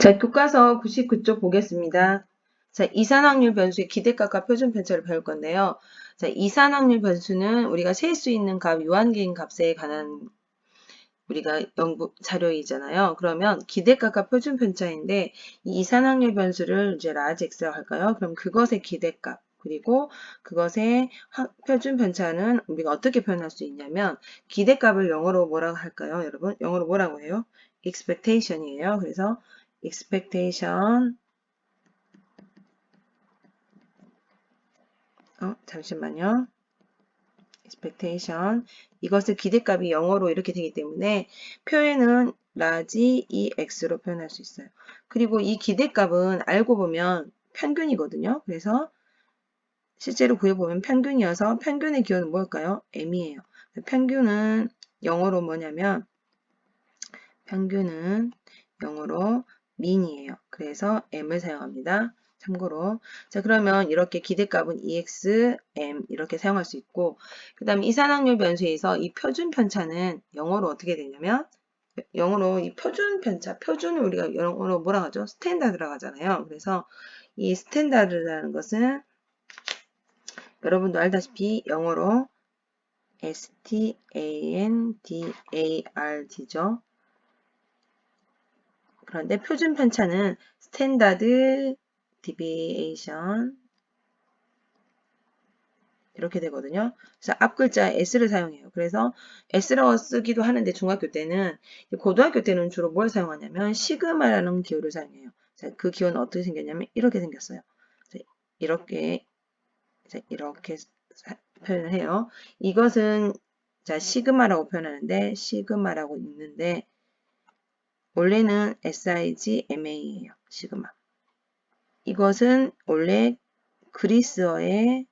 자, 교과서 99쪽 보겠습니다. 자, 이산확률 변수의 기대값과 표준 편차를 배울 건데요. 자, 이산확률 변수는 우리가 셀 수 있는 값, 유한계인 값에 관한 우리가 연구 자료이잖아요. 그러면 기대값과 표준 편차인데 이 이산확률 변수를 이제 라지 x라고 할까요? 그럼 그것의 기대값 그리고 그것의 하- 표준 편차는 우리가 어떻게 표현할 수 있냐면 기대값을 영어로 뭐라고 할까요? 여러분 영어로 뭐라고 해요? expectation이에요. 그래서 expectation 어, 잠시만요. expectation 이것을 기대값이 영어로 이렇게 되기 때문에 표현은 라지 EX로 표현할 수 있어요. 그리고 이 기대값은 알고 보면 평균이거든요. 그래서 실제로 구해보면 평균이어서 평균의 기호는 뭘까요? M이에요. 평균은 영어로 뭐냐면 평균은 영어로 mean이에요. 그래서 M을 사용합니다. 참고로 자 그러면 이렇게 기대값은 EX, M 이렇게 사용할 수 있고 그 다음에 이산확률 변수에서 이 표준 편차는 영어로 어떻게 되냐면 영어로 이 표준 편차, 표준을 우리가 영어로 뭐라 하죠? 스탠다드라고 하잖아요. 그래서 이 스탠다드라는 것은 여러분도 알다시피 영어로 S-T-A-N-D-A-R-D죠. 그런데 표준 편차는 스탠다드 디비에이션 이렇게 되거든요. 그래서 앞 글자 S를 사용해요. 그래서 S라고 쓰기도 하는데 중학교 때는 고등학교 때는 주로 뭘 사용하냐면 시그마라는 기호를 사용해요. 자, 그 기호는 어떻게 생겼냐면 이렇게 생겼어요. 자, 이렇게 자, 이렇게 사- 표현을 해요. 이것은 자 시그마라고 표현하는데 시그마라고 있는데 원래는 SIGMA예요. 시그마. 이것은 원래 그리스어의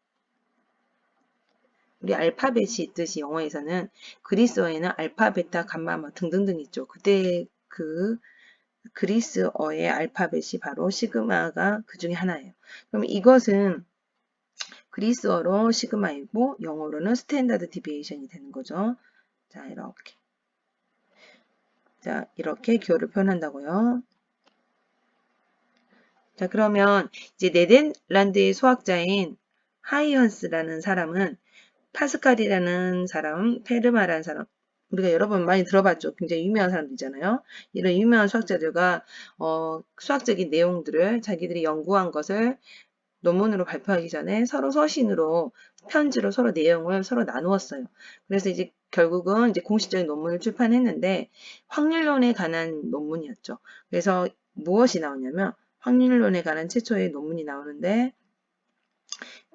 우리 알파벳이 있듯이 영어에서는 그리스어에는 알파, 베타, 감마 뭐 등등등 있죠. 그때 그 그리스어의 알파벳이 바로 시그마가 그 중에 하나예요. 그럼 이것은 그리스어로 시그마이고 영어로는 스탠다드 디비에이션이 되는 거죠. 자, 이렇게. 자, 이렇게 기호를 표현한다고요. 자, 그러면 이제 네덜란드의 수학자인 하이언스라는 사람은 파스칼이라는 사람, 페르마라는 사람, 우리가 여러 번 많이 들어봤죠. 굉장히 유명한 사람들이잖아요. 이런 유명한 수학자들과 어, 수학적인 내용들을 자기들이 연구한 것을 논문으로 발표하기 전에 서로 서신으로 편지로 서로 내용을 서로 나누었어요. 그래서 이제 결국은 이제 공식적인 논문을 출판했는데 확률론에 관한 논문이었죠. 그래서 무엇이 나오냐면 확률론에 관한 최초의 논문이 나오는데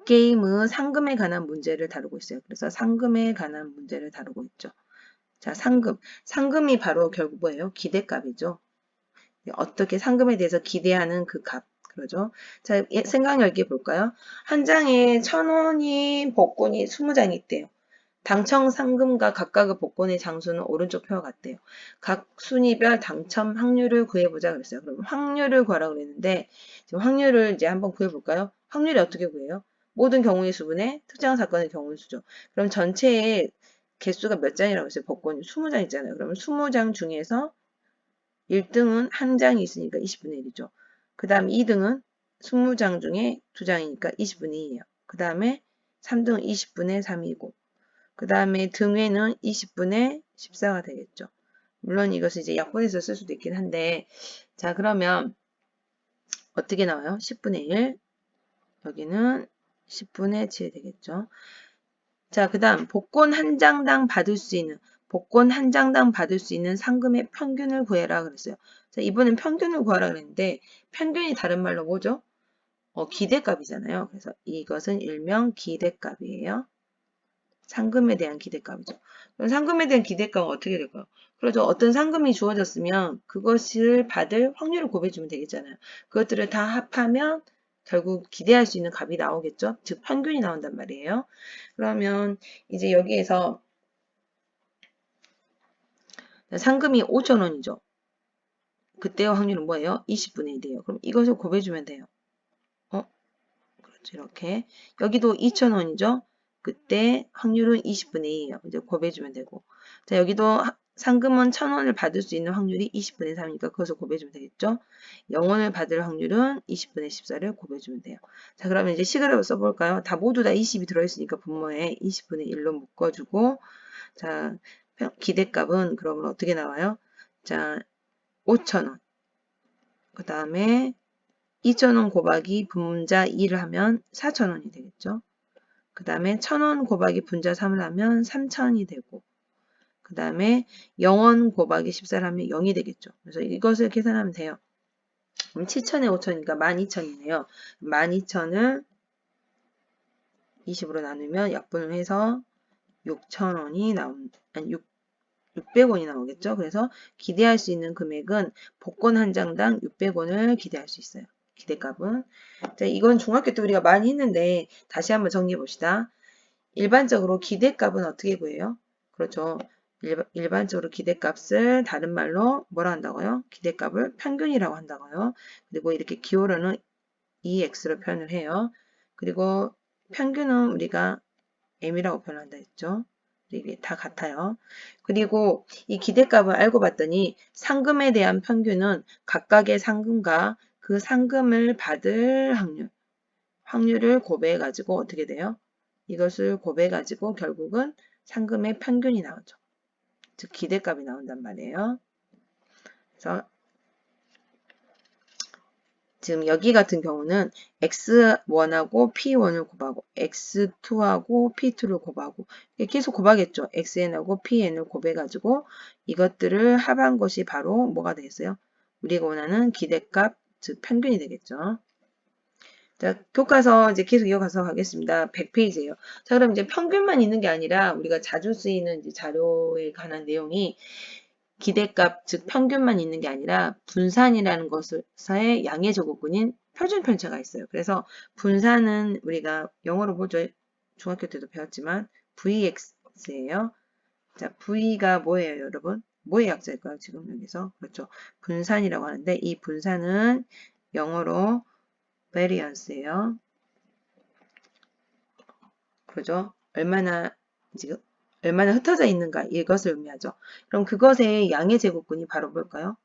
게임은 상금에 관한 문제를 다루고 있어요. 그래서 상금에 관한 문제를 다루고 있죠. 자, 상금. 상금이 바로 결국 뭐예요? 기대값이죠. 어떻게 상금에 대해서 기대하는 그 값. 그러죠. 자, 예, 생각 열기 볼까요? 한 장에 천 원이 복권이 20장이 있대요. 당첨 상금과 각각의 복권의 장수는 오른쪽 표와 같대요. 각 순위별 당첨 확률을 구해보자 그랬어요. 그럼 확률을 구하라고 그랬는데 지금 확률을 이제 한번 구해볼까요? 확률이 어떻게 구해요? 모든 경우의 수분의 특정한 사건의 경우의 수죠. 그럼 전체의 개수가 몇 장이라고 했어요? 복권이 20장 있잖아요. 그러면 20장 중에서 1등은 한 장이 있으니까 20분의 1이죠. 그 다음 2등은 20장 중에 2장이니까 20분의 2예요. 그 다음에 3등은 20분의 3이고 그 다음에 등회는 20분의 14가 되겠죠. 물론 이것을 이제 약분해서 쓸 수도 있긴 한데 자 그러면 어떻게 나와요? 10분의 1 여기는 10분의 7 되겠죠. 자, 그 다음 복권 한 장당 받을 수 있는 복권 한 장당 받을 수 있는 상금의 평균을 구해라 그랬어요. 자, 이번엔 평균을 구하라 그랬는데 평균이 다른 말로 뭐죠? 어, 기대값이잖아요. 그래서 이것은 일명 기대값이에요. 상금에 대한 기대값이죠. 그럼 상금에 대한 기대값은 어떻게 될까요? 그렇죠. 어떤 상금이 주어졌으면 그것을 받을 확률을 곱해주면 되겠잖아요. 그것들을 다 합하면 결국 기대할 수 있는 값이 나오겠죠. 즉 평균이 나온단 말이에요. 그러면 이제 여기에서 상금이 5천원이죠. 그때의 확률은 뭐예요? 20분의 1이에요. 그럼 이것을 곱해주면 돼요. 어? 그렇죠. 이렇게. 여기도 2천원이죠. 그때 확률은 20분의 2예요. 이제 곱해주면 되고. 자, 여기도 상금은 1000원을 받을 수 있는 확률이 20분의 3이니까 그것을 곱해주면 되겠죠. 0원을 받을 확률은 20분의 14를 곱해주면 돼요. 자, 그러면 이제 식을 써볼까요? 다 모두 다 20이 들어있으니까 분모에 20분의 1로 묶어주고, 자, 기대값은 그러면 어떻게 나와요? 자, 5,000원. 그 다음에 2,000원 곱하기 분자 2를 하면 4,000원이 되겠죠. 그 다음에 1,000원 곱하기 분자 3을 하면 3,000원이 되고 그 다음에 0원 곱하기 14를 하면 0이 되겠죠. 그래서 이것을 계산하면 돼요. 그럼 7,000에 5,000이니까 12,000이네요. 12,000을 20으로 나누면 약분을 해서 6,000원이 나온, 아니 6, 600원이 나오겠죠. 그래서 기대할 수 있는 금액은 복권 한 장당 600원을 기대할 수 있어요. 기대값은. 자, 이건 중학교 때 우리가 많이 했는데 다시 한번 정리해 봅시다. 일반적으로 기대값은 어떻게 구해요? 그렇죠. 일반, 적으로 기대값을 다른 말로 뭐라 한다고요? 기대값을 평균이라고 한다고요. 그리고 이렇게 기호로는 EX로 표현을 해요. 그리고 평균은 우리가 M이라고 표현한다 했죠. 이게 다 같아요. 그리고 이 기대값을 알고 봤더니 상금에 대한 평균은 각각의 상금과 그 상금을 받을 확률, 확률을 곱해 가지고 어떻게 돼요? 이것을 곱해 가지고 결국은 상금의 평균이 나오죠. 즉 기대값이 나온단 말이에요. 그래서 지금 여기 같은 경우는 x1하고 p1을 곱하고 x2하고 p2를 곱하고 계속 곱하겠죠. xn하고 pn을 곱해가지고 이것들을 합한 것이 바로 뭐가 되겠어요? 우리가 원하는 기대값, 즉 평균이 되겠죠. 자, 교과서 이제 계속 이어가서 가겠습니다. 100페이지예요. 자, 그럼 이제 평균만 있는 게 아니라 우리가 자주 쓰이는 자료에 관한 내용이 기대값, 즉 평균만 있는 게 아니라 분산이라는 것에서의 양의 조건인 표준 편차가 있어요. 그래서 분산은 우리가 영어로 보죠. 중학교 때도 배웠지만 VX예요. 자, V가 뭐예요, 여러분? 뭐의 약자일까요? 지금 여기서 그렇죠. 분산이라고 하는데 이 분산은 영어로 variance예요. 그죠? 얼마나 지금 얼마나 흩어져 있는가 이것을 의미하죠. 그럼 그것의 양의 제곱근이 바로 뭘까요?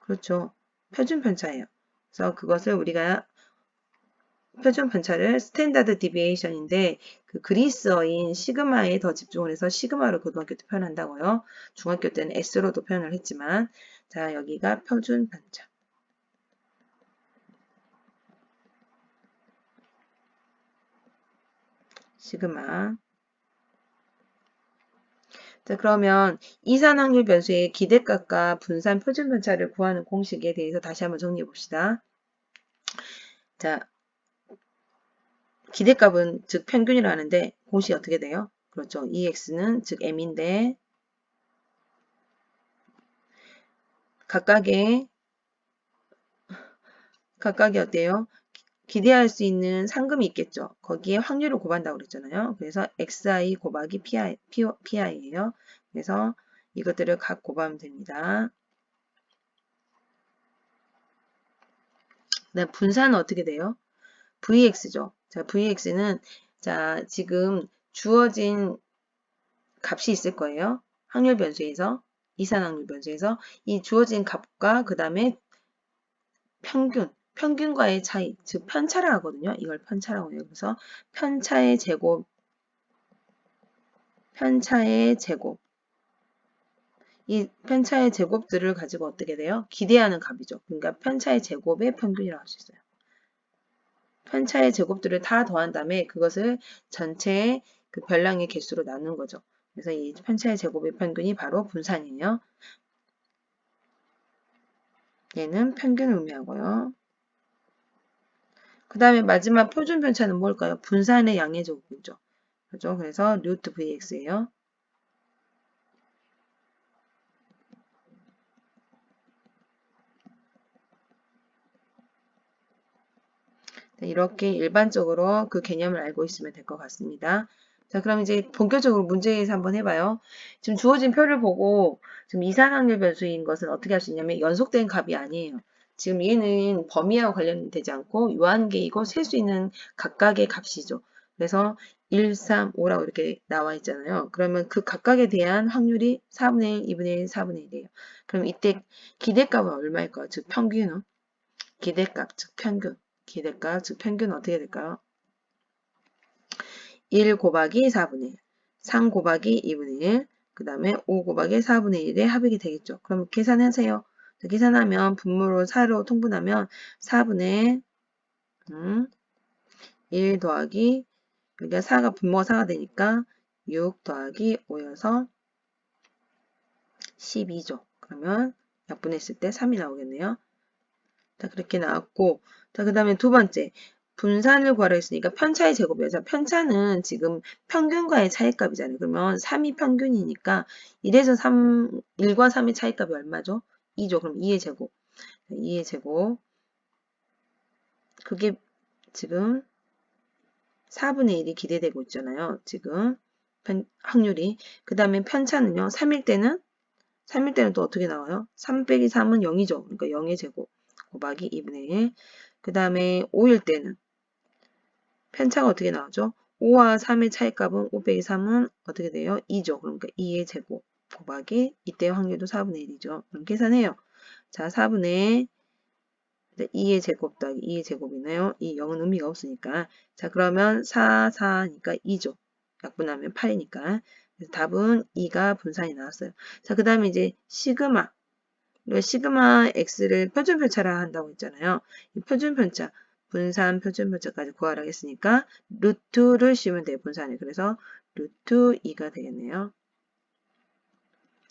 그렇죠. 표준 편차예요. 그래서 그것을 우리가 표준 편차를 스탠다드 디비에이션인데 그 그리스어인 시그마에 더 집중을 해서 시그마로 고등학교 때 표현한다고요. 중학교 때는 S로도 표현을 했지만 자 여기가 표준 편차. 시그마 자, 그러면 이산 확률 변수의 기대값과 분산 표준 편차를 구하는 공식에 대해서 다시 한번 정리해 봅시다. 자, 기대값은 즉 평균이라 하는데 공식이 어떻게 돼요? 그렇죠. EX는 즉 M인데 각각의 각각이 어때요? 기대할 수 있는 상금이 있겠죠. 거기에 확률을 곱한다고 그랬잖아요. 그래서 xi 곱하기 pi, pi예요. 그래서 이것들을 각 곱하면 됩니다. 네, 분산은 어떻게 돼요? vx죠. 자, vx는 자, 지금 주어진 값이 있을 거예요. 확률 변수에서 이산 확률 변수에서 이 주어진 값과 그 다음에 평균 평균과의 차이, 즉 편차라 하거든요. 이걸 편차라고 해요. 그래서 편차의 제곱, 편차의 제곱. 이 편차의 제곱들을 가지고 어떻게 돼요? 기대하는 값이죠. 그러니까 편차의 제곱의 평균이라고 할 수 있어요. 편차의 제곱들을 다 더한 다음에 그것을 전체의 그 별량의 개수로 나누는 거죠. 그래서 이 편차의 제곱의 평균이 바로 분산이에요. 얘는 평균을 의미하고요. 그 다음에 마지막 표준 편차는 뭘까요? 분산의 양의 제곱이죠. 그죠? 그래서 루트 vx예요. 이렇게 일반적으로 그 개념을 알고 있으면 될 것 같습니다. 자, 그럼 이제 본격적으로 문제에서 한번 해봐요. 지금 주어진 표를 보고 지금 이산확률 변수인 것은 어떻게 할 수 있냐면 연속된 값이 아니에요. 지금 얘는 범위하고 관련되지 않고 유한계이고 셀 수 있는 각각의 값이죠. 그래서 1, 3, 5라고 이렇게 나와 있잖아요. 그러면 그 각각에 대한 확률이 4분의 1, 2분의 1, 4분의 1이에요. 그럼 이때 기대값은 얼마일까요? 즉 평균은? 기대값, 즉 평균. 기대값, 즉 평균은 어떻게 될까요? 1 곱하기 4분의 1, 3 곱하기 2분의 1, 그 다음에 5 곱하기 4분의 1의 합액이 되겠죠. 그럼 계산하세요. 계산하면 분모로 4로 통분하면 4분의 음, 1 더하기 여기가 4가 분모가 4가 되니까 6 더하기 5여서 12죠. 그러면 약분했을 때 3이 나오겠네요. 자, 그렇게 나왔고, 자, 그 다음에 두 번째, 분산을 구하라 했으니까 편차의 제곱이어서 편차는 지금 평균과의 차이값이잖아요. 그러면 3이 평균이니까 1에서 3, 1과 3의 차이값이 얼마죠? 2죠. 그럼 2의 제곱. 2의 제곱. 그게 지금 4분의 1이 기대되고 있잖아요. 지금 편, 확률이. 그 다음에 편차는요. 3일 때는 3일 때는 또 어떻게 나와요? 3 빼기 3은 0이죠. 그러니까 0의 제곱 곱하기 2분의 1. 그 다음에 5일 때는 편차가 어떻게 나오죠? 5와 3의 차이값은 5 빼기 3은 어떻게 돼요? 2죠. 그러니까 2의 제곱 곱하기 이때 확률도 4분의 1이죠. 그럼 계산해요. 자, 4분의 2의 제곱 더하기 2의 제곱이네요. 이 0은 의미가 없으니까. 자, 그러면 4, 4니까 2죠. 약분하면 8이니까. 답은 2가 분산이 나왔어요. 자, 그 다음에 이제 시그마. 시그마 x를 표준 편차라 한다고 했잖아요. 이 표준 편차, 분산 표준 편차까지 구하라 했으니까 루트를 씌우면 돼요. 분산이. 그래서 루트 2가 되겠네요.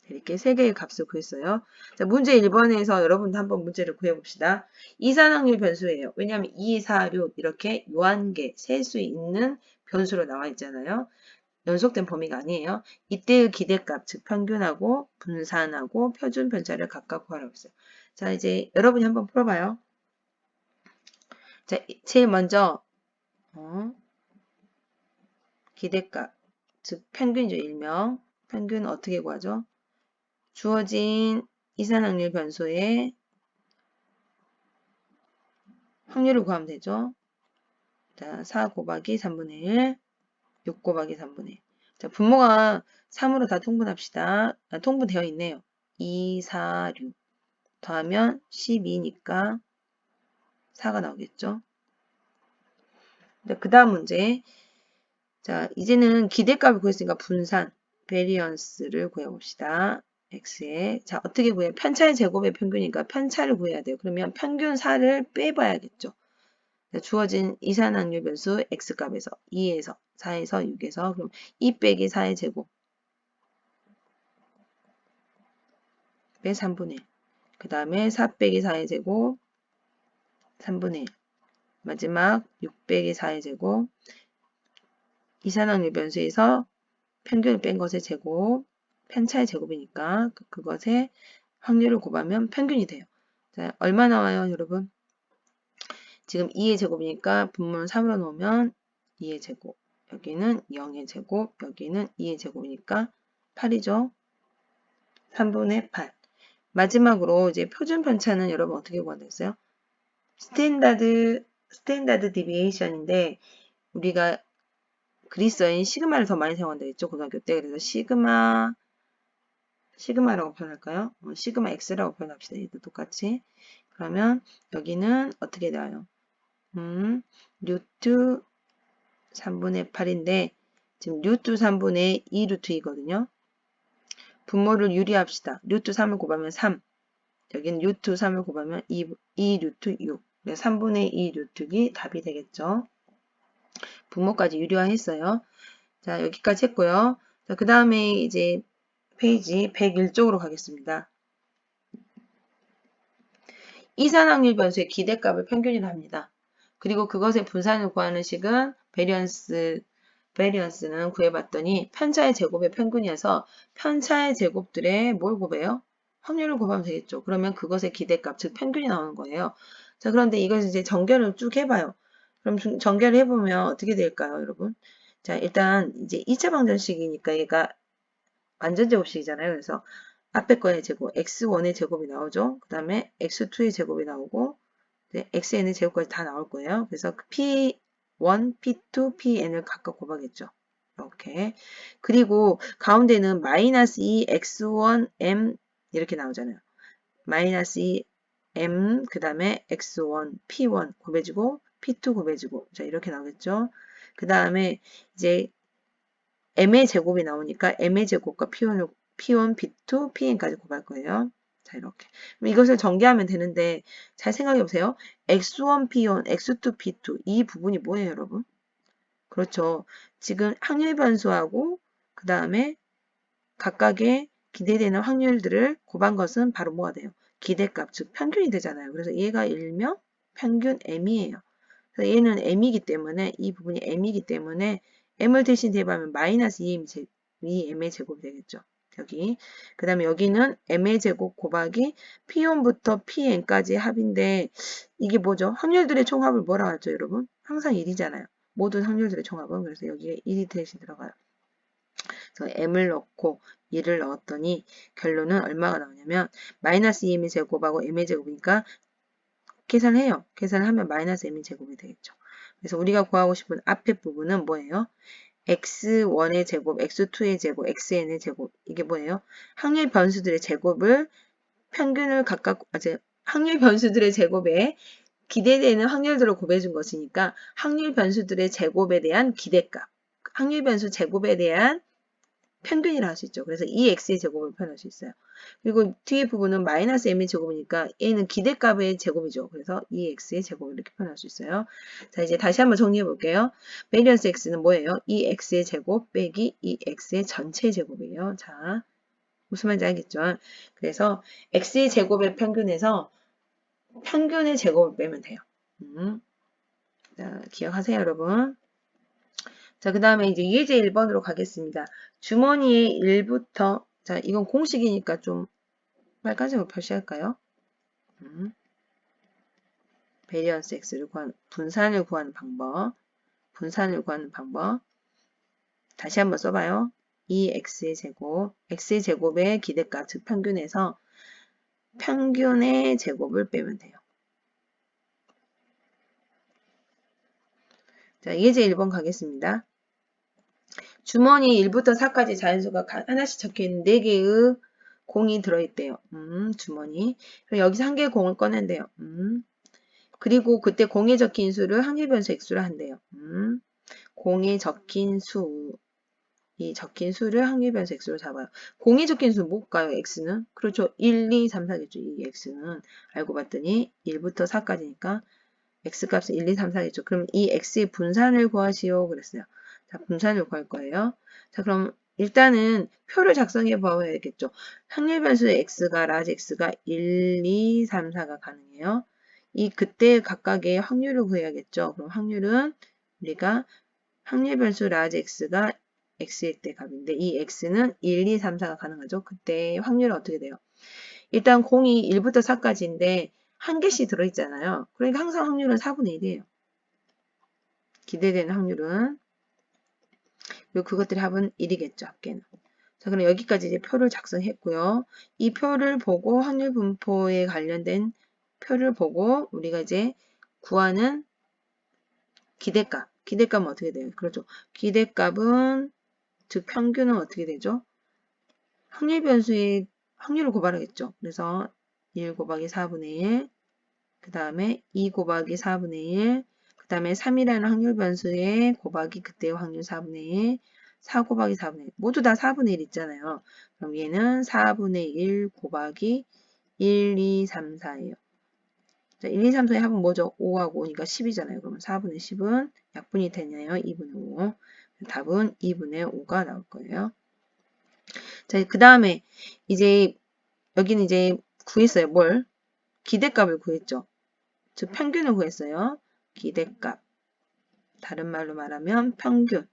이렇게 세 개의 값을 구했어요. 자, 문제 1번에서 여러분도 한번 문제를 구해봅시다. 이산확률 변수예요. 왜냐하면 2, 4, 6 이렇게 요한계, 셀 수 있는 변수로 나와 있잖아요. 연속된 범위가 아니에요. 이때의 기대값, 즉 평균하고 분산하고 표준 편차를 각각 구하라고 했어요. 자, 이제 여러분이 한번 풀어봐요. 자, 제일 먼저 어, 기대값, 즉 평균이죠. 일명. 평균 어떻게 구하죠? 주어진 이산 확률 변수의 확률을 구하면 되죠. 자, 4 곱하기 3분의 1, 6 곱하기 3분의 1. 자, 분모가 3으로 다 통분합시다. 아, 통분되어 있네요. 2, 4, 6 더하면 12니까 4가 나오겠죠. 그 다음 문제. 자, 이제는 기대값을 구했으니까 분산, 베리언스를 구해봅시다. x에. 자, 어떻게 구해요? 편차의 제곱의 평균이니까 편차를 구해야 돼요. 그러면 평균 4를 빼봐야겠죠. 주어진 이산항률 변수 x값에서 2에서 4에서 6에서 그럼 2 빼기 4의 제곱 빼 3분의 1. 그 다음에 4 빼기 4의 제곱 3분의 1. 마지막 6 빼기 4의 제곱 이산항률 변수에서 평균을 뺀 것의 제곱 편차의 제곱이니까 그, 그것의 확률을 곱하면 평균이 돼요. 자, 얼마 나와요, 여러분? 지금 2의 제곱이니까 분모를 3으로 놓으면 2의 제곱. 여기는 0의 제곱, 여기는 2의 제곱이니까 8이죠. 3분의 8. 마지막으로 이제 표준 편차는 여러분 어떻게 구하겠어요? 스탠다드 스탠다드 디비에이션인데 우리가 그리스어인 시그마를 더 많이 사용한다 했죠 고등학교 때 그래서 시그마 시그마라고 표현할까요? 어, 시그마 x라고 표현합시다. 얘도 똑같이. 그러면 여기는 어떻게 나와요? 음, 루트 3분의 8인데 지금 루트 3분의 2 루트이거든요. 분모를 유리합시다. 루트 3을 곱하면 3. 여기는 루트 3을 곱하면 2, 2 루트 6. 3분의 2 루트기 답이 되겠죠. 분모까지 유리화했어요. 자, 여기까지 했고요. 자, 그 다음에 이제 페이지 101쪽으로 가겠습니다. 이산확률 변수의 기대값을 평균이라 합니다. 그리고 그것의 분산을 구하는 식은 베리언스, 베리언스는 구해봤더니 편차의 제곱의 평균이어서 편차의 제곱들의 뭘 곱해요? 확률을 곱하면 되겠죠. 그러면 그것의 기대값, 즉 평균이 나오는 거예요. 자, 그런데 이것을 이제 전결을 쭉 해봐요. 그럼 전결을 해보면 어떻게 될까요, 여러분? 자, 일단 이제 2차 방정식이니까 얘가 완전 제곱식이잖아요. 그래서 앞에 거의 제곱, x1의 제곱이 나오죠. 그 다음에 x2의 제곱이 나오고 xn의 제곱까지 다 나올 거예요. 그래서 그 p P1, P2, Pn을 각각 곱하겠죠. 이렇게. 그리고 가운데는 마이너스 2 x1 m 이렇게 나오잖아요. 마이너스 2 m 그 다음에 x1 p1 곱해주고 p2 곱해주고 자 이렇게 나오겠죠. 그 다음에 이제 m의 제곱이 나오니까 m의 제곱과 p1을 p1, p2, pn까지 곱할 거예요. 자 이렇게 이것을 전개하면 되는데 잘 생각해 보세요. x1, p1, x2, p2 이 부분이 뭐예요 여러분? 그렇죠. 지금 확률 변수하고 그 다음에 각각의 기대되는 확률들을 곱한 것은 바로 뭐가 돼요? 기대값, 즉 평균이 되잖아요. 그래서 얘가 일명 평균 m이에요. 그래서 얘는 m이기 때문에 이 부분이 m이기 때문에 m을 대신 대입하면 마이너스 2m, 2m의 제곱이 되겠죠. 여기. 그 다음에 여기는 m의 제곱 곱하기 p1부터 pn까지 합인데 이게 뭐죠? 확률들의 총합을 뭐라고 하죠, 여러분? 항상 1이잖아요. 모든 확률들의 총합은. 그래서 여기에 1이 대신 들어가요. 그래서 m을 넣고 1을 넣었더니 결론은 얼마가 나오냐면 마이너스 2m의 제곱하고 m의 제곱이니까 계산해요. 계산을 하면 마이너스 m의 제곱이 되겠죠. 그래서 우리가 구하고 싶은 앞에 부분은 뭐예요? X1의 제곱, x2의 제곱, xn의 제곱 이게 뭐예요? 확률 변수들의 제곱을 평균을 각각 이제 확률 변수들의 제곱에 기대되는 확률들을 곱해준 것이니까 확률 변수들의 제곱에 대한 기대값, 확률 변수 제곱에 대한 평균이라 할 수 있죠. 그래서 2x의 제곱을 표현할 수 있어요. 그리고 뒤에 부분은 마이너스 m의 제곱이니까 얘는 기대값의 제곱이죠. 그래서 2x의 제곱을 이렇게 표현할 수 있어요. 자 이제 다시 한번 정리해 볼게요. 베리언스 x는 뭐예요? 2x의 제곱 빼기 2x의 전체 제곱이에요. 자 무슨 말인지 알겠죠? 그래서 x의 제곱의 평균에서 평균의 제곱을 빼면 돼요. 음. 자, 기억하세요 여러분. 자, 그 다음에 이제 예제 1번으로 가겠습니다. 주머니의 1부터, 자, 이건 공식이니까 좀 빨간색으로 표시할까요? 음. 베리언스 x를 구하는, 분산을 구하는 방법. 분산을 구하는 방법. 다시 한번 써봐요. 2x의 제곱, x의 제곱의 기대값, 즉 평균에서 평균의 제곱을 빼면 돼요. 자, 예제 1번 가겠습니다. 주머니 1부터 4까지 자연수가 하나씩 적혀있는 4개의 공이 들어있대요. 음, 주머니. 그럼 여기서 한 개의 공을 꺼낸대요. 음. 그리고 그때 공에 적힌 수를 항해변수 x로 한대요. 음. 공에 적힌 수, 이 적힌 수를 항해변수 x로 잡아요. 공에 적힌 수 뭘까요? x는? 그렇죠. 1, 2, 3, 4겠죠. 이 x는. 알고 봤더니 1부터 4까지니까 x값은 1, 2, 3, 4겠죠. 그럼 이 x의 분산을 구하시오. 그랬어요. 자, 분산을 구할 거예요. 자, 그럼 일단은 표를 작성해 봐야겠죠. 확률 변수의 x가 라지 x가 1, 2, 3, 4가 가능해요. 이 그때 각각의 확률을 구해야겠죠. 그럼 확률은 우리가 확률 변수 라지 x가 x일 때 값인데 이 x는 1, 2, 3, 4가 가능하죠. 그때 확률은 어떻게 돼요? 일단 공이 1부터 4까지인데 한 개씩 들어있잖아요. 그러니까 항상 확률은 4분의 1이에요. 기대되는 확률은 그것들의 합은 1이겠죠. 합계는. 자, 그럼 여기까지 이제 표를 작성했고요. 이 표를 보고 확률 분포에 관련된 표를 보고 우리가 이제 구하는 기대값. 기대값은 어떻게 돼요? 그렇죠. 기대값은 즉 평균은 어떻게 되죠? 확률 변수의 확률을 고발하겠죠. 그래서 1 곱하기 4분의 1, 그 다음에 2 곱하기 4분의 1, 그 다음에 3이라는 확률 변수의 곱하기 그때의 확률 4분의 1, 4 곱하기 4분의 1. 모두 다 4분의 1 있잖아요. 그럼 얘는 4분의 1 곱하기 1, 2, 3, 4예요. 자, 1, 2, 3, 4의 합은 뭐죠? 5하고 5니까 10이잖아요. 그러면 4분의 10은 약분이 되냐요? 2분의 5. 답은 2분의 5가 나올 거예요. 자, 그 다음에 이제 여기는 이제 구했어요. 뭘? 기대값을 구했죠. 즉 평균을 구했어요. 기대값. 다른 말로 말하면 평균.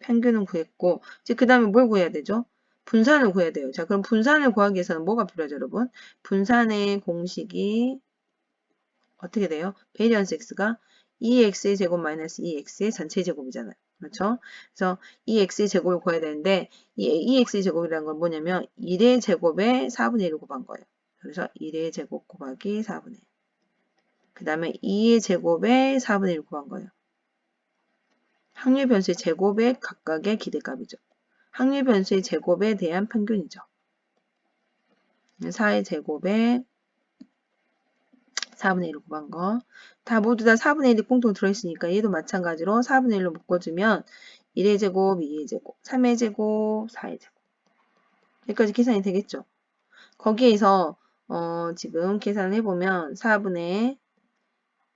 평균은 구했고 이제 그 다음에 뭘 구해야 되죠? 분산을 구해야 돼요. 자 그럼 분산을 구하기 위해서는 뭐가 필요하죠 여러분? 분산의 공식이 어떻게 돼요? 베리언스 x가 2x의 제곱 마이너스 2x의 전체 제곱이잖아요. 그렇죠? 그래서 2x의 제곱을 구해야 되는데 이 2x의 제곱이라는 건 뭐냐면 1의 제곱에 4분의 1을 곱한 거예요. 그래서 1의 제곱 곱하기 4분의 1. 그 다음에 2의 제곱에 4분의 1 구한 거예요. 확률 변수의 제곱의 각각의 기대값이죠. 확률 변수의 제곱에 대한 평균이죠. 4의 제곱에 4분의 1을 곱한 거. 다 모두 다 4분의 1이 공통 들어있으니까 얘도 마찬가지로 4분의 1로 묶어주면 1의 제곱, 2의 제곱, 3의 제곱, 4의 제곱. 여기까지 계산이 되겠죠. 거기에서 어, 지금 계산을 해보면 4분의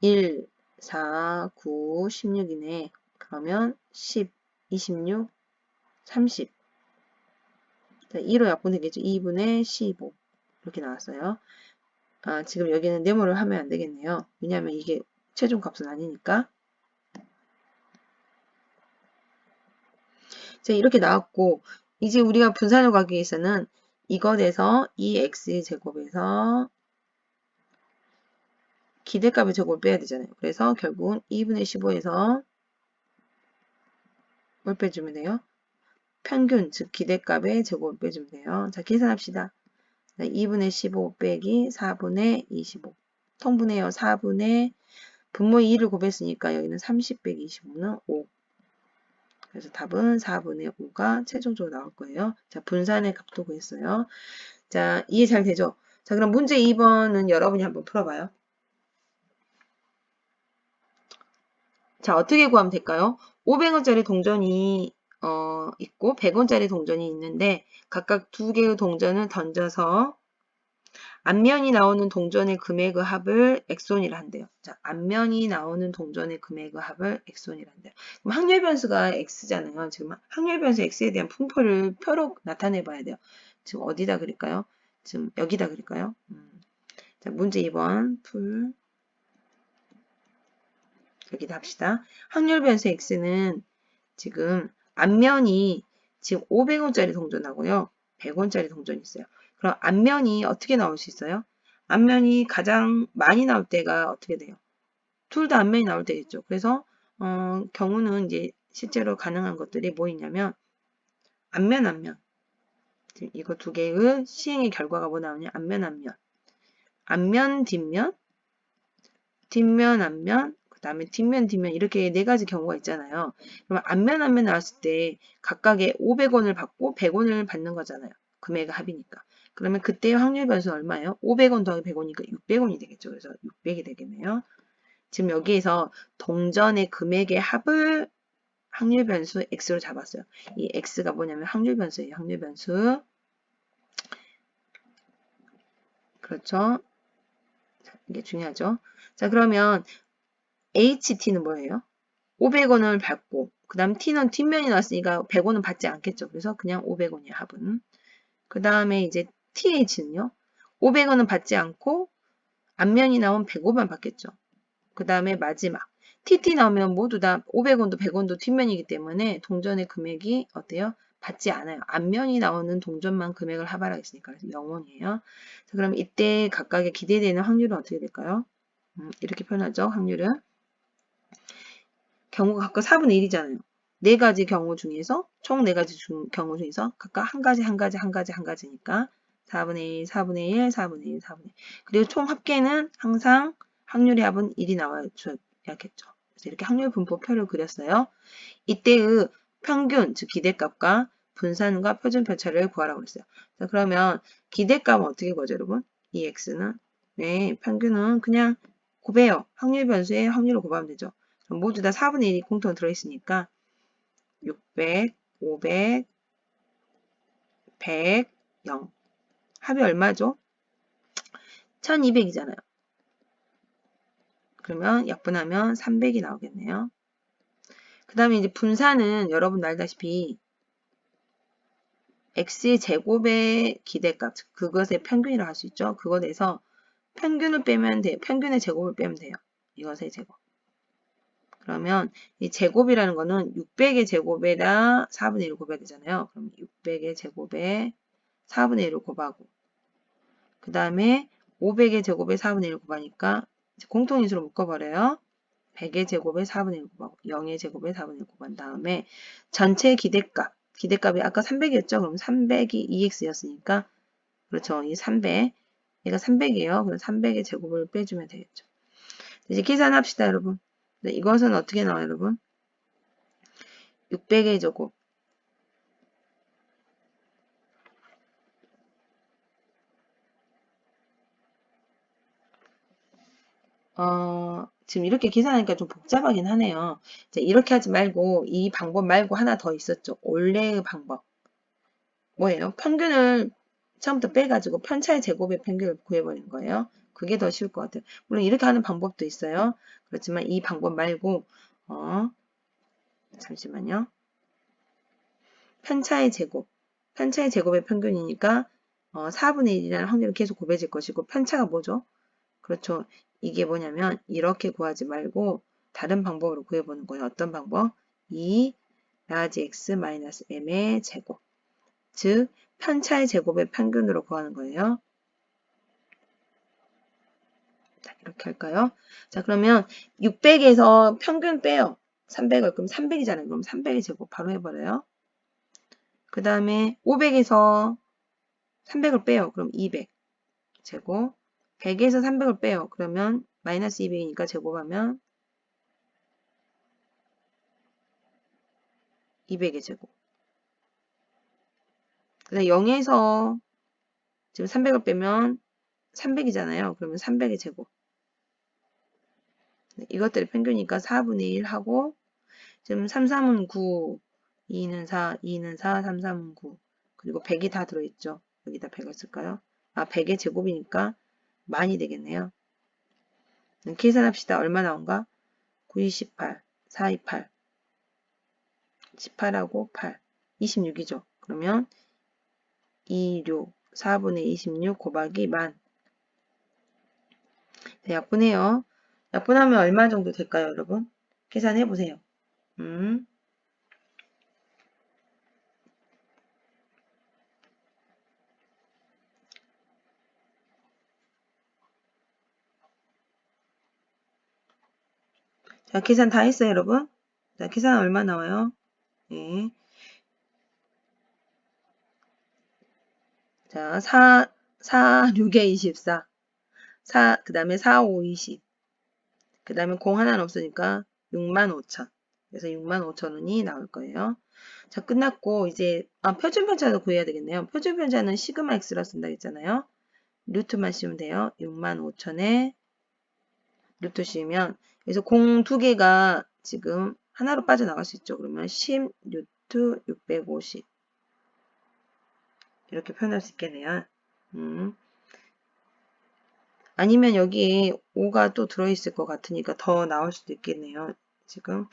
1, 4, 9, 16이네. 그러면 10, 26, 30. 자, 2로 약분되겠죠. 2분의 15. 이렇게 나왔어요. 아, 지금 여기는 네모를 하면 안 되겠네요. 왜냐하면 이게 최종 값은 아니니까. 자, 이렇게 나왔고, 이제 우리가 분산을 가기 위해서는 이것에서 이 x 제곱에서 기대값의 제곱을 빼야 되잖아요. 그래서 결국은 2분의 15에서 뭘 빼주면 돼요? 평균, 즉 기대값의 제곱을 빼주면 돼요. 자, 계산합시다. 2분의 15 빼기 4분의 25. 통분해요. 4분의 분모 2를 곱했으니까 여기는 30 빼기 25는 5. 그래서 답은 4분의 5가 최종적으로 나올 거예요. 자, 분산의 값도 구했어요. 자, 이해 잘 되죠? 자, 그럼 문제 2번은 여러분이 한번 풀어봐요. 자, 어떻게 구하면 될까요? 500원짜리 동전이 어, 있고 100원짜리 동전이 있는데 각각 두 개의 동전을 던져서 앞면이 나오는 동전의 금액의 합을 엑손이라 한대요. 자, 앞면이 나오는 동전의 금액의 합을 엑손이라 한대요. 그럼 확률 변수가 x잖아요. 지금 확률 변수 x에 대한 분포를 표로 나타내 봐야 돼요. 지금 어디다 그릴까요? 지금 여기다 그릴까요? 음. 자, 문제 2번 풀 여기다 합시다. 확률 변수 x는 지금 앞면이 지금 500원짜리 동전하고요. 100원짜리 동전이 있어요. 그럼 앞면이 어떻게 나올 수 있어요? 앞면이 가장 많이 나올 때가 어떻게 돼요? 둘 다 앞면이 나올 때겠죠. 그래서 어, 경우는 이제 실제로 가능한 것들이 뭐 있냐면 앞면 앞면 이거 두 개의 시행의 결과가 뭐 나오냐 앞면 앞면 앞면 뒷면 뒷면 앞면 다음에 뒷면, 뒷면 이렇게 네 가지 경우가 있잖아요. 그러면 앞면, 앞면 나왔을 때 각각의 500원을 받고 100원을 받는 거잖아요. 금액 합이니까. 그러면 그때의 확률 변수는 얼마예요? 500원 더하기 100원이니까 600원이 되겠죠. 그래서 600이 되겠네요. 지금 여기에서 동전의 금액의 합을 확률 변수 x로 잡았어요. 이 x가 뭐냐면 확률 변수예요. 확률 변수. 그렇죠? 이게 중요하죠. 자, 그러면 HT는 뭐예요? 500원을 받고 그 다음 T는 뒷면이 나왔으니까 100원은 받지 않겠죠. 그래서 그냥 500원이에요. 합은. 그 다음에 이제 TH는요. 500원은 받지 않고 앞면이 나온 105만 받겠죠. 그 다음에 마지막 TT 나오면 모두 다 500원도 100원도 뒷면이기 때문에 동전의 금액이 어때요? 받지 않아요. 앞면이 나오는 동전만 금액을 합하라했으니까 그래서 0원이에요. 그럼 이때 각각의 기대되는 확률은 어떻게 될까요? 음, 이렇게 표현하죠. 확률은 경우가 각각 4분의 1이잖아요. 네 가지 경우 중에서 총 네 가지 중, 경우 중에서 각각 한 가지 한 가지 한 가지 한 가지니까 4분의 1, 4분의 1, 4분의 1, 4분의 1. 그리고 총 합계는 항상 확률의 합은 1이 나와야겠죠. 그래서 이렇게 확률 분포표를 그렸어요. 이때의 평균, 즉 기대값과 분산과 표준 편차를 구하라고 그랬어요. 자, 그러면 기대값은 어떻게 구하죠, 여러분? 이 x는 네, 평균은 그냥 곱해요. 확률 변수의 확률을 곱하면 되죠. 모두 다 4분의 1이 공통 들어있으니까 600, 500, 100, 0. 합이 얼마죠? 1200이잖아요. 그러면 약분하면 300이 나오겠네요. 그 다음에 이제 분산은 여러분 알다시피 x의 제곱의 기대값, 즉 그것의 평균이라고 할 수 있죠. 그것에서 평균을 빼면 돼요. 평균의 제곱을 빼면 돼요. 이것의 제곱. 그러면 이 제곱이라는 거는 600의 제곱에다 4분의 1을 곱해야 되잖아요. 그럼 600의 제곱에 4분의 1을 곱하고 그 다음에 500의 제곱에 4분의 1을 곱하니까 공통인수로 묶어버려요. 100의 제곱에 4분의 1 곱하고 0의 제곱에 4분의 1 곱한 다음에 전체 기대값 기대값이 아까 300이었죠? 그럼 300이 2x였으니까 그렇죠. 이 300 얘가 300이에요. 그럼 300의 제곱을 빼주면 되겠죠. 이제 계산합시다, 여러분. 네, 이것은 어떻게 나와요, 여러분? 600의 제곱. 어, 지금 이렇게 계산하니까 좀 복잡하긴 하네요. 자, 이렇게 하지 말고 이 방법 말고 하나 더 있었죠. 원래의 방법. 뭐예요? 평균을 처음부터 빼가지고 편차의 제곱의 평균을 구해버리는 거예요. 그게 더 쉬울 것 같아요. 물론 이렇게 하는 방법도 있어요. 그렇지만 이 방법 말고 어, 잠시만요. 편차의 제곱. 편차의 제곱의 평균이니까 어, 4분의 1이라는 확률은 계속 곱해질 것이고 편차가 뭐죠? 그렇죠. 이게 뭐냐면 이렇게 구하지 말고 다른 방법으로 구해보는 거예요. 어떤 방법? 2 라지 x 마이너스 m의 제곱. 즉 편차의 제곱의 평균으로 구하는 거예요. 자, 이렇게 할까요? 자, 그러면 600에서 평균 빼요. 300을 그럼 300이잖아요. 그럼 300의 제곱 바로 해버려요. 그 다음에 500에서 300을 빼요. 그럼 200 제곱 100에서 300을 빼요. 그러면 마이너스 200이니까 제곱하면 200의 제곱. 그래서 0에서 지금 300을 빼면 300이잖아요. 그러면 300의 제곱. 네, 이것들이 평균이니까 4분의 1 하고 지금 3, 3은 9, 2는 4, 2는 4, 3, 3은 9. 그리고 100이 다 들어있죠. 여기다 100을 쓸까요? 아, 100의 제곱이니까 많이 되겠네요. 계산합시다. 얼마 나온가? 9, 28, 4, 2, 8. 18하고 8. 26이죠. 그러면 2, 6, 4분의 26 곱하기 만. 네, 약분해요. 약분하면 얼마 정도 될까요, 여러분? 계산해 보세요. 음. 자, 계산 다 했어요, 여러분? 자, 계산 얼마 나와요? 네. 자, 4, 4, 6에 24. 4, 그 다음에 4, 5, 20. 그 다음에 공 하나는 없으니까 6만 5천. 그래서 6만 5천 원이 나올 거예요. 자, 끝났고, 이제, 아, 표준 편차도 구해야 되겠네요. 표준 편차는 시그마 x라 쓴다 했잖아요. 루트만 씌우면 돼요. 6만 5천에 루트 씌우면 그래서 공 두 개가 지금 하나로 빠져나갈 수 있죠. 그러면 10 루트 650 이렇게 표현할 수 있겠네요. 음. 아니면 여기에 5가 또 들어있을 것 같으니까 더 나올 수도 있겠네요. 지금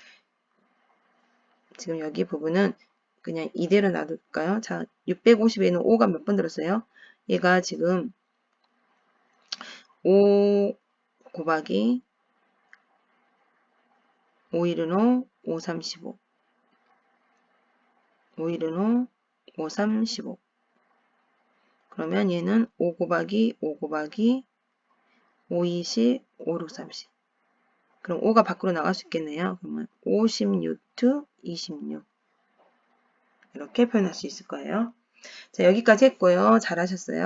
지금 여기 부분은 그냥 이대로 놔둘까요? 자, 650에는 5가 몇 번 들었어요? 얘가 지금 5 곱하기 5일은 5, 5, 3, 15. 5일은 5, 5, 3, 15. 그러면 얘는 5 곱하기 5 곱하기 5, 20, 5, 6, 30. 그럼 5가 밖으로 나갈 수 있겠네요. 그러면 56, 26. 이렇게 표현할 수 있을 거예요. 자, 여기까지 했고요. 잘하셨어요.